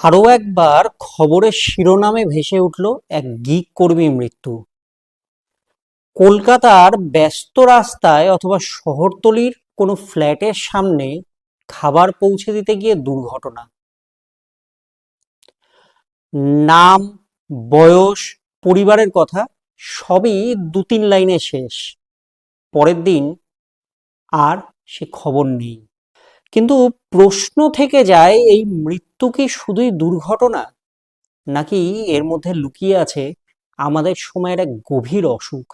আরও একবার খবরের শিরোনামে ভেসে উঠল এক গিগ কর্মীর মৃত্যু। কলকাতার ব্যস্ত রাস্তায় অথবা শহরতলির কোনো ফ্ল্যাটের সামনে খাবার পৌঁছে দিতে গিয়ে দুর্ঘটনা। নাম বয়স পরিবারের কথা সবই দু তিন লাইনে শেষ। পরের দিন আর সে খবর নেই। কিন্তু প্রশ্ন থেকে যায় এই মৃত্যু কি শুধুই দুর্ঘটনা? নাকি এর মধ্যে লুকিয়ে আছে আমাদের সময়ের এক গভীর অসুখ,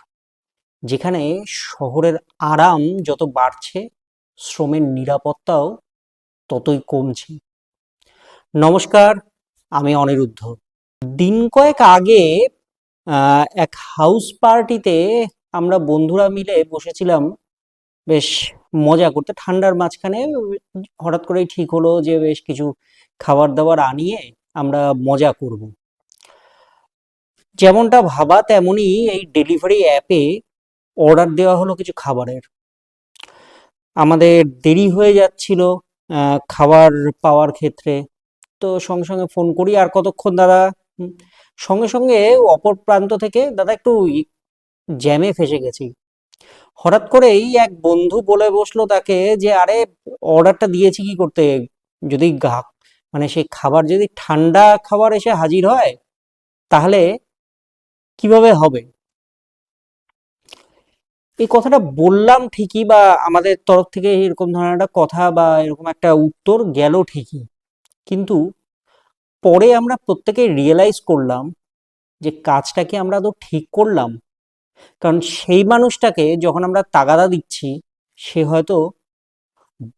যেখানে শহরের আরাম যত বাড়ছে, শ্রমের নিরাপত্তাও ততই কমছে। নমস্কার, আমি অনিরুদ্ধ। দিন কয়েক আগে এক হাউস পার্টিতে আমরা বন্ধুরা মিলে বসেছিলাম বেশ মজা করতে। ঠান্ডার মাঝখানে হঠাৎ করেই ঠিক হলো যে, বেশ কিছু খাবার দাবার আনিয়ে আমরা মজা করব। যেমনটা ভাবা, তেমনই এই ডেলিভারি অ্যাপে অর্ডার দেওয়া হলো কিছু খাবারের। আমাদের দেরি হয়ে যাচ্ছিল খাবার পাওয়ার ক্ষেত্রে। তো সঙ্গে সঙ্গে ফোন করি, আর কতক্ষণ দাদা? সঙ্গে সঙ্গে অপর প্রান্ত থেকে, দাদা একটু জ্যামে ফেসে গেছি। হঠাৎ করেই এক বন্ধু বলে বসল তাকে যে, আরে, অর্ডারটা দিয়েছি কি করতে? যদি মানে সেই খাবার, যদি ঠান্ডা খাবার এসে হাজির হয়, তাহলে কীভাবে হবে? এই কথাটা বললাম ঠিকই বা আমাদের তরফ থেকে এরকম ধরনের একটা কথা বা এরকম একটা উত্তর গেল ঠিকই। কিন্তু পরে আমরা প্রত্যেকে রিয়েলাইজ করলাম যে, কাজটাকে আমরা তো ঠিক করলাম। কারণ সেই মানুষটাকে যখন আমরা তাগাদা দিচ্ছি, সে হয়তো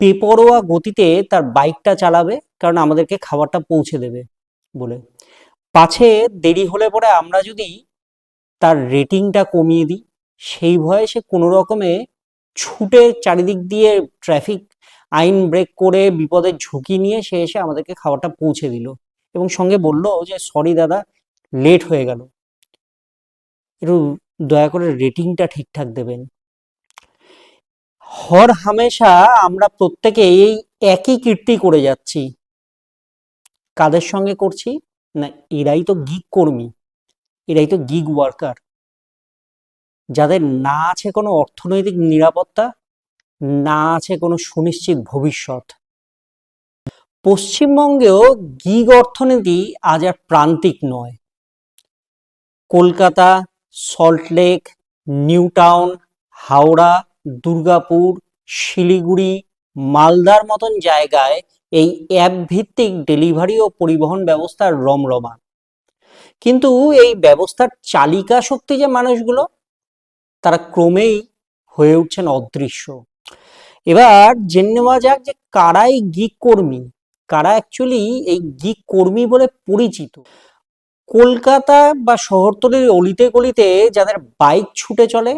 বেপরোয়া গতিতে তার বাইকটা চালাবে, কারণ আমাদেরকে খাবারটা পৌঁছে দেবে বলে। পাছে দেরি হলে পরে আমরা যদি তার রেটিংটা কমিয়ে দিই, সেই ভয়ে সে কোনো রকমে ছুটে চারিদিক দিয়ে ট্রাফিক আইন ব্রেক করে বিপদের ঝুঁকি নিয়ে সে এসে আমাদেরকে খাবারটা পৌঁছে দিল এবং সঙ্গে বলল যে, সরি দাদা, লেট হয়ে গেল। দয়া করে রেটিংটা ঠিকঠাক দেবেন। হর হামেশা আমরা প্রত্যেকে এই একই কীর্তি করে যাচ্ছি। কাদের সঙ্গে করছি? না, এরাই তো গিগ কর্মী। এরাই তো গিগ ওয়ার্কার যাদের না আছে কোনো অর্থনৈতিক নিরাপত্তা, না আছে কোনো সুনিশ্চিত ভবিষ্যৎ। পশ্চিমবঙ্গেও গিগ অর্থনীতি আজ আর প্রান্তিক নয়। Kolkata Salt Lake New Town Howrah, Durgapur, Siliguri, মালদার মতন জায়গায় এই অ্যাপ ভিত্তিক ডেলিভারি ও পরিবহন ব্যবস্থার রমরমা। কিন্তু এই ব্যবস্থার চালিকা শক্তি যে মানুষগুলো, তারা ক্রমেই হয়ে উঠছেন অদৃশ্য। এবার জেনে নেওয়া যাক যে কারাই গিক কর্মী, কারা অ্যাকচুয়ালি এই গিক কর্মী বলে পরিচিত। কলকাতা বা শহরতলির অলিতে গলিতে যাদের বাইক ছুটে চলে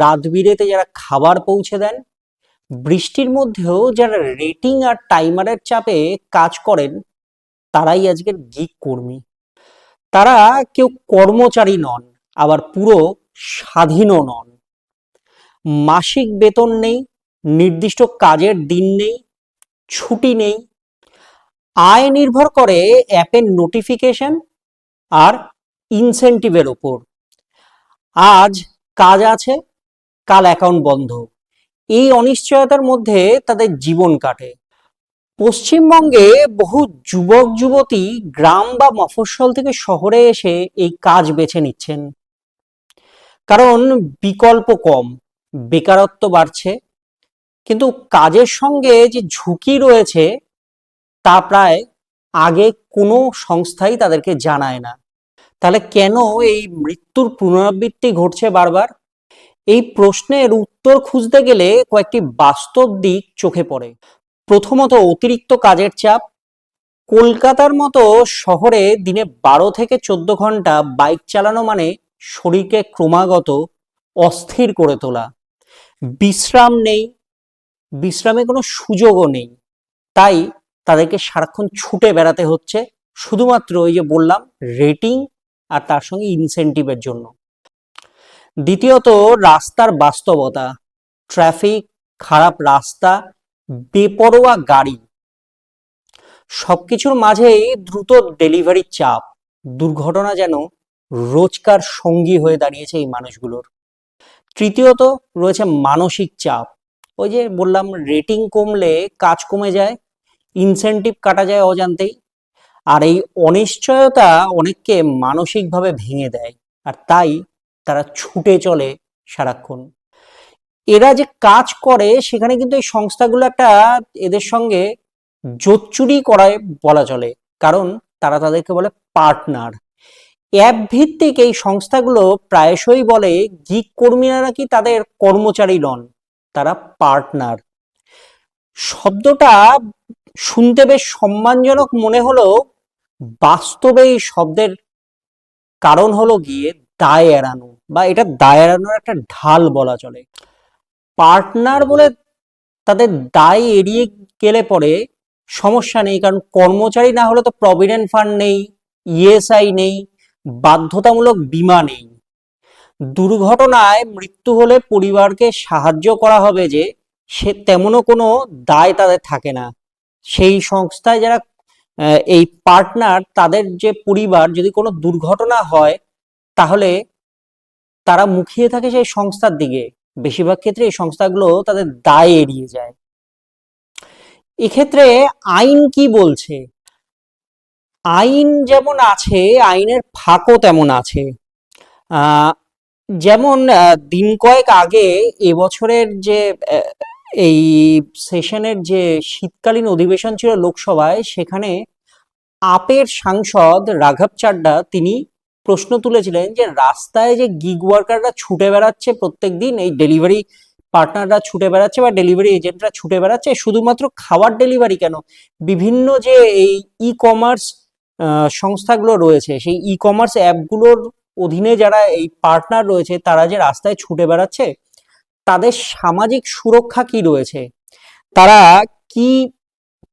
রাত বিরেতে যারা খাবার পৌঁছে দেন, বৃষ্টির মধ্যেও যারা রেটিং আর টাইমারের চাপে কাজ করেন, তারাই আজকের গিক কর্মী। তারা কেউ কর্মচারী নন, আবার পুরো স্বাধীনও নন। মাসিক বেতন নেই, নির্দিষ্ট কাজের দিন নেই, ছুটি নেই। আয় নির্ভর করে অ্যাপের নোটিফিকেশন আর ইনসেন্টিভের ওপর। আজ কাজ আছে, কাল অ্যাকাউন্ট বন্ধ। এই অনিশ্চয়তার মধ্যে তাদের জীবন কাটে। পশ্চিমবঙ্গে বহু যুবক, যুবতী গ্রাম বা মফস্বল থেকে শহরে এসে এই কাজ বেছে নিচ্ছেন। কারণ বিকল্প কম, বেকারত্ব বাড়ছে। কিন্তু কাজের সঙ্গে যে ঝুঁকি রয়েছে, তা প্রায় আগে কোনো সংস্থাই তাদেরকে জানায় না। তাহলে কেন এই মৃত্যুর পুনরাবৃত্তি ঘটছে বারবার? এই প্রশ্নের উত্তর খুঁজতে গেলে কয়েকটি বাস্তব দিক চোখে পড়ে। প্রথমত, অতিরিক্ত কাজের চাপ। কলকাতার মতো শহরে দিনে বারো থেকে চোদ্দ ঘণ্টা বাইক চালানো মানে শরীরকে ক্রমাগত অস্থির করে তোলা। বিশ্রাম নেই। বিশ্রামে কোনো সুযোগও নেই। তাই তাদেরকে সারাক্ষণ ছুটে বেড়াতে হচ্ছে। শুধুমাত্র ওই যে বললাম, রেটিং আর তার সঙ্গে ইনসেন্টিভের জন্য। দ্বিতীয়ত, রাস্তার বাস্তবতা। ট্রাফিক খারাপ রাস্তা, বেপরোয়া গাড়ি। সবকিছুর মাঝেই দ্রুত ডেলিভারির চাপ। দুর্ঘটনা যেন রোজকার সঙ্গী হয়ে দাঁড়িয়েছে এই মানুষগুলোর। তৃতীয়ত, রয়েছে মানসিক চাপ। ওই যে বললাম রেটিং কমলে কাজ কমে যায় ইনসেনটিভ কাটা যায় অজান্তেই। আর এই অনিশ্চয়তা অনেককে মানসিকভাবে ভেঙে দেয়, আর তাই তারা ছুটে চলে সারাক্ষণ। এরা যে কাজ করে সেখানে কিন্তু এই সংস্থাগুলো একটা এদের সঙ্গে জোচ্চুরি করায় বলা চলে, কারণ তারা তাদেরকে বলে পার্টনার। অ্যাপ ভিত্তিক এই সংস্থাগুলো প্রায়শই বলে গিগ কর্মীরা নাকি তাদের কর্মচারী নন, তারা পার্টনার। শব্দটা শুনতে বেশ সম্মানজনক মনে হলেও বাস্তবে এই শব্দের কারণ হলো গিয়ে দায় এড়ানো বা এটা দায় এড়ানোর একটা ঢাল বলা চলে। পার্টনার বলে তাদের দায় এড়িয়ে গেলে পরে সমস্যা নেই, কারণ কর্মচারী না হলে তো প্রভিডেন্ট ফান্ড নেই ইএসআই নেই, বাধ্যতামূলক বীমা নেই। দুর্ঘটনায় মৃত্যু হলে পরিবারকে সাহায্য করা হবে যে সে তেমনও কোনো দায় তাদের থাকে না। সেই সংস্থায় যারা এই পার্টনার তাদের যে পরিবার যদি কোনো দুর্ঘটনা হয়, তাহলে তারা মুখিয়ে থাকে সেই সংস্থার দিকে। বেশিরভাগ ক্ষেত্রে এই সংস্থাগুলো তাদের দায় এড়িয়ে যায়। এক্ষেত্রে আইন কি বলছে? আইন যেমন আছে, আইনের ফাঁকও তেমন আছে। যেমন দিন কয়েক আগে এবছরের যে এই সেশনের যে শীতকালীন অধিবেশন ছিল লোকসভায়, সেখানে আপের সাংসদ রাঘব চাড্ডা তিনি প্রশ্ন তুলেছিলেন যে, রাস্তায় যে গিগ ওয়ার্কাররা ছুটে বেড়াচ্ছে প্রত্যেক দিন এই ডেলিভারি পার্টনাররা ছুটে বেড়াচ্ছে বা ডেলিভারি এজেন্টরা ছুটে বেড়াচ্ছে, শুধুমাত্র খাবার ডেলিভারি কেন? বিভিন্ন যে এই ই কমার্স সংস্থাগুলো রয়েছে, সেই ই কমার্স অ্যাপগুলোর অধীনে যারা এই পার্টনার রয়েছে, তারা যে রাস্তায় ছুটে বেড়াচ্ছে তাদের সামাজিক সুরক্ষা কি রয়েছে? তারা কি,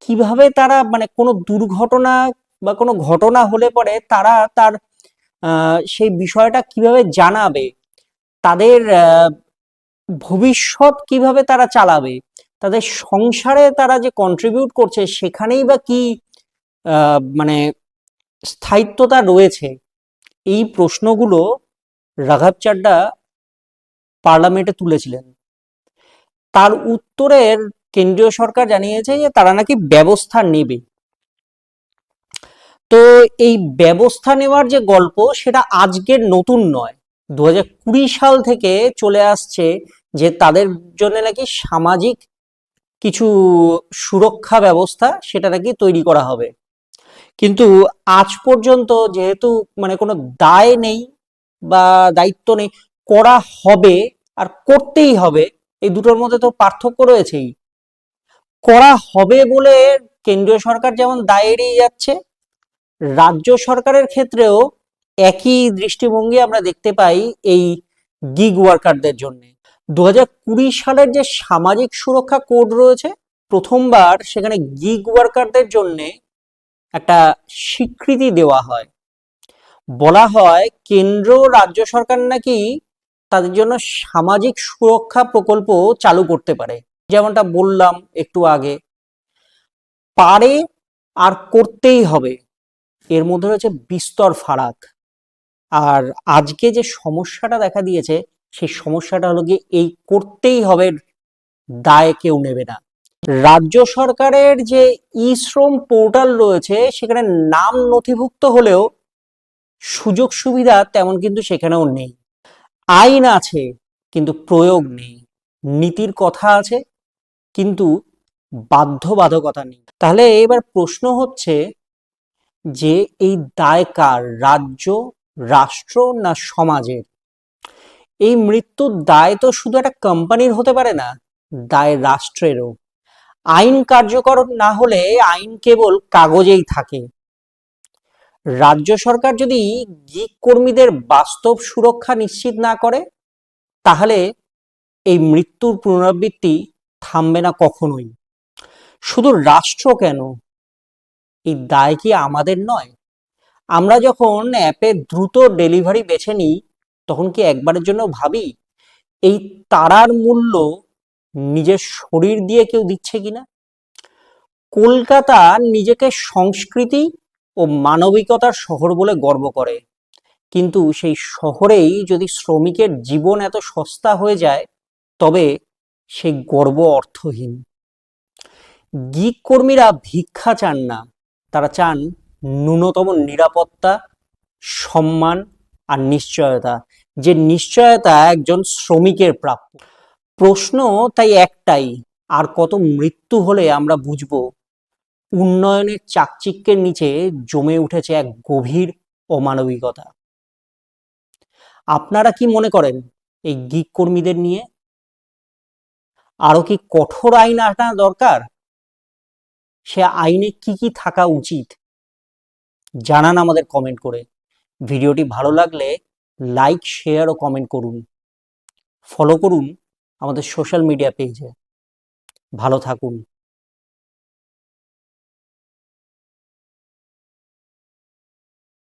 কীভাবে তারা মানে কোনো দুর্ঘটনা বা কোনো ঘটনা হলে পরে তারা তার সেই বিষয়টা কীভাবে জানাবে? তাদের ভবিষ্যৎ কীভাবে তারা চালাবে? তাদের সংসারে তারা যে কন্ট্রিবিউট করছে সেখানেই বা কি মানে স্থায়িত্বতা রয়েছে? এই প্রশ্নগুলো রাঘব চাড্ডা পার্লামেন্টে তুলেছিলেন। তার উত্তরের কেন্দ্রীয় সরকার জানিয়েছে যে তারা নাকি ব্যবস্থা নেবে। তো এই ব্যবস্থা নেওয়ার যে গল্প সেটা আজকের নতুন নয়। দু সাল থেকে চলে আসছে যে তাদের জন্য নাকি সামাজিক কিছু সুরক্ষা ব্যবস্থা সেটা নাকি তৈরি করা হবে। কিন্তু আজ পর্যন্ত যেহেতু মানে কোনো দায় নেই বা দায়িত্ব নেই, করা হবে আর করতেই হবে। এই দুটোর মধ্যে তো পার্থক্য রয়েছেই। করা হবে বলে কেন্দ্রীয় সরকার যেমন দায় এড়িয়ে যাচ্ছে, রাজ্য সরকারের ক্ষেত্রেও একই দৃষ্টিভঙ্গি আমরা দেখতে পাই এই গিগ ওয়ার্কারদের জন্য। দু কুড়ি সালের যে সামাজিক সুরক্ষা কোড রয়েছে, প্রথমবার সেখানে গিগ ওয়ার্কারদের জন্য একটা স্বীকৃতি দেওয়া হয়। বলা হয় কেন্দ্র রাজ্য সরকার নাকি তাদের জন্য সামাজিক সুরক্ষা প্রকল্প চালু করতে পারে। যেমনটা বললাম একটু আগে। পারে আর করতেই হবে। এর মধ্যে রয়েছে বিস্তর ফারাক। আর আজকে যে সমস্যাটা দেখা দিয়েছে, সেই সমস্যাটা হলো গিয়ে এই করতেই হবে, দায় কেউ নেবে না। রাজ্য সরকারের যে ই শ্রম পোর্টাল রয়েছে, সেখানে নাম নথিভুক্ত হলেও সুযোগ সুবিধা তেমন কিন্তু সেখানেও নেই। আইন আছে কিন্তু প্রয়োগ নেই। নীতির কথা আছে কিন্তু বাধ্যবাধকতা নেই। তাহলে এবার প্রশ্ন হচ্ছে যে এই দায় কার রাজ্য রাষ্ট্র না সমাজের? এই মৃত্যুর দায় তো শুধু একটা কোম্পানির হতে পারে না দায় রাষ্ট্রেরও। আইন কার্যকর না হলে আইন কেবল কাগজেই থাকে। রাজ্য সরকার যদি গিক কর্মীদের বাস্তব সুরক্ষা নিশ্চিত না করে, তাহলে এই মৃত্যুর পুনরাবৃত্তি থামবে না কখনোই। শুধু রাষ্ট্র কেন? এই দায় কি আমাদের নয়? আমরা যখন অ্যাপে দ্রুত ডেলিভারি বেছে নিই, তখন কি একবারের জন্য ভাবি, এই তারার মূল্য নিজের শরীর দিয়ে কেউ দিচ্ছে কিনা? কলকাতা নিজেকে সংস্কৃতি ও মানবিকতার শহর বলে গর্ব করে। কিন্তু সেই শহরেই যদি শ্রমিকের জীবন এত সস্তা হয়ে যায়, তবে সেই গর্ব অর্থহীন। গিক কর্মীরা ভিক্ষা চান না, তারা চান ন্যূনতম নিরাপত্তা, সম্মান আর নিশ্চয়তা, যে নিশ্চয়তা একজন শ্রমিকের প্রাপ্য। প্রশ্ন তাই একটাই, আর কত মৃত্যু হলে আমরা বুঝব উন্নয়নের চাকচিক্যের নিচে জমে উঠেছে এক গভীর অমানবিকতা। আপনারা কি মনে করেন এই গিগ কর্মীদের নিয়ে? আরও কি কঠোর আইন আনা দরকার? সে আইনে কি কি থাকা উচিত? জানান আমাদের কমেন্ট করে। ভিডিওটি ভালো লাগলে লাইক, শেয়ার ও কমেন্ট করুন। ফলো করুন আমাদের সোশ্যাল মিডিয়া পেজে। ভালো থাকুন।